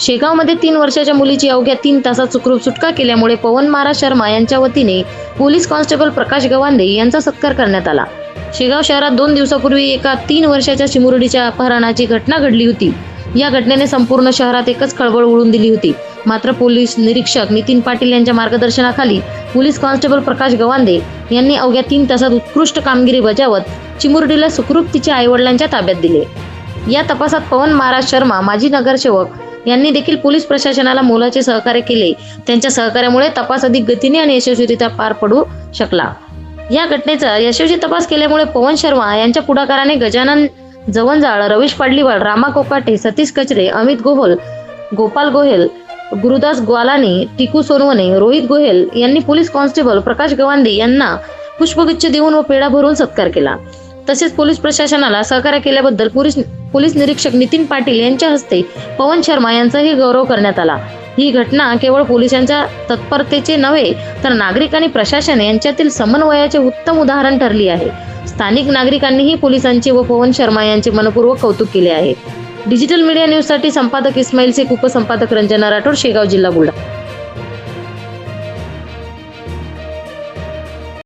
शेगावमध्ये तीन वर्षाच्या मुलीची अवघ्या तीन तासात सुखरूप सुटका केल्यामुळे पवन महाराज शर्मा यांच्या वतीने पोलीस कॉन्स्टेबल प्रकाश गवांदे यांचा सत्कार करण्यात आला. शेगाव शहरात दोन दिवसापूर्वी एका तीन वर्षाच्या चिमुरडीच्या अपहरणाची घटना घडली होती. या घटनेने संपूर्ण शहरात एकच खळबळ उडून दिली होती. मात्र पोलीस निरीक्षक नितीन पाटील यांच्या मार्गदर्शनाखाली पोलीस कॉन्स्टेबल प्रकाश गवांदे यांनी अवघ्या तीन तासात उत्कृष्ट कामगिरी बजावत चिमुरडीला सुखरूप तिच्या आईवडिलांच्या ताब्यात दिले. या तपासात पवन महाराज शर्मा माजी नगरसेवक यांनी देखील पोलीस प्रशासनाला मोलाचे सहकार्य केले. त्यांच्या सहकार्यामुळे तपास अधिक गतीने आणि यशस्वीरित्या पार पडू शकला. या घटनेचा यशस्वी तपास केल्यामुळे पवन शर्मा यांच्या पुढाकाराने गजानन जवंजाळ रवीश पाडलीवाल रामा कोकाटे सतीश कचरे अमित गोहल गोपाल गोहेल गुरुदास ग्वालानी टिकू सोनवणे रोहित गोहेल यांनी पोलीस कॉन्स्टेबल प्रकाश गवांदे यांना पुष्पगुच्छ देऊन व पेढा भरून सत्कार केला. तसेच पोलीस प्रशासनाला सहकार्य केल्याबद्दल पोलीस पोलीस निरीक्षक नितीन पाटील यांच्या हस्ते पवन शर्मा यांचाही गौरव करण्यात आला. ही घटना केवळ पोलिसांच्या तत्परतेचे नव्हे तर नागरिक आणि प्रशासन यांच्यातील समन्वयाचे उत्तम उदाहरण ठरली आहे. स्थानिक नागरिकांनीही पोलिसांचे व पवन शर्मा यांचे मनपूर्वक कौतुक केले आहे. डिजिटल मीडिया न्यूजसाठी संपादक इस्माईल शेख उपसंपादक रंजना राठोड शेगाव जिल्हा बुलढाणा.